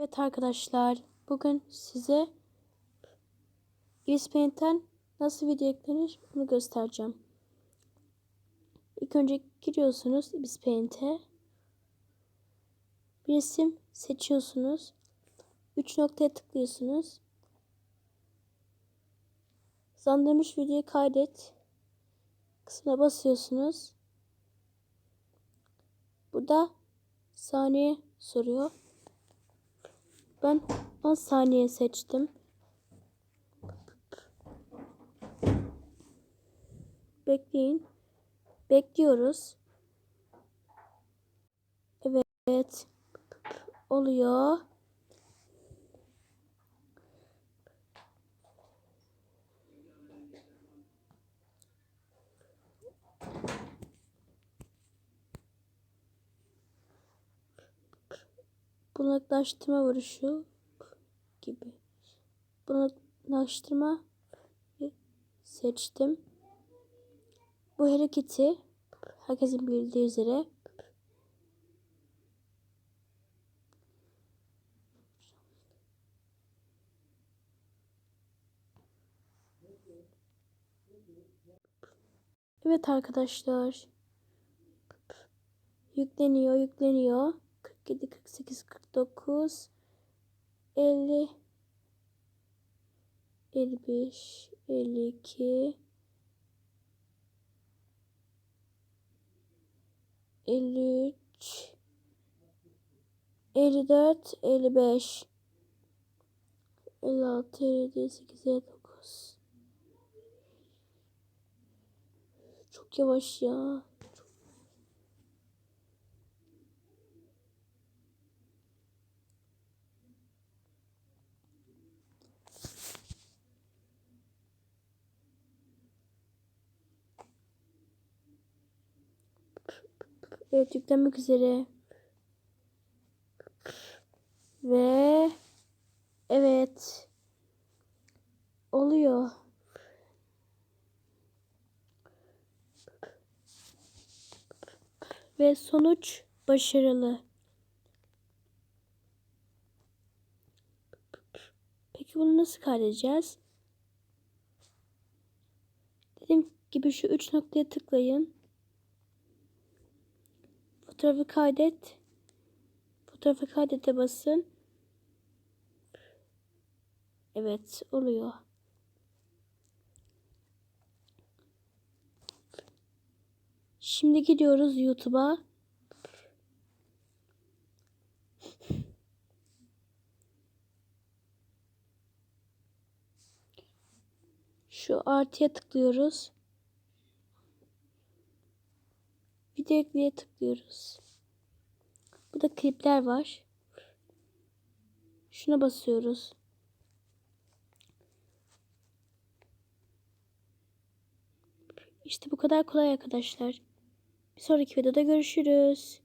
Evet arkadaşlar, bugün size Paint'ten nasıl video eklenir bunu göstereceğim. İlk önce giriyorsunuz Paint'e. Bir resim seçiyorsunuz. 3 noktaya tıklıyorsunuz. Zandırmış videoyu kaydet kısmına basıyorsunuz. Burada saniye soruyor. Ben 10 saniye seçtim. Bekleyin. Bekliyoruz. Evet. Oluyor. Bunaklaştırma vuruşu gibi. Bunaklaştırma seçtim. Bu hareketi herkesin bildiği üzere Evet arkadaşlar. Yükleniyor, yükleniyor. 47, 48, 49, 50, 55, 52, 53, 54, 55, 56, 57, 58, 59. Çok yavaş ya. Evet yüklenmek üzere. Ve evet oluyor. Ve sonuç başarılı. Peki bunu nasıl kaydedeceğiz? Dediğim gibi şu üç noktaya tıklayın. Fotoğrafı kaydet. Fotoğrafı kaydete basın. Evet oluyor. Şimdi gidiyoruz YouTube'a. Şu artıya tıklıyoruz. Video ekleye tıklıyoruz. Burada klipler var. Şuna basıyoruz. İşte bu kadar kolay arkadaşlar. Bir sonraki videoda görüşürüz.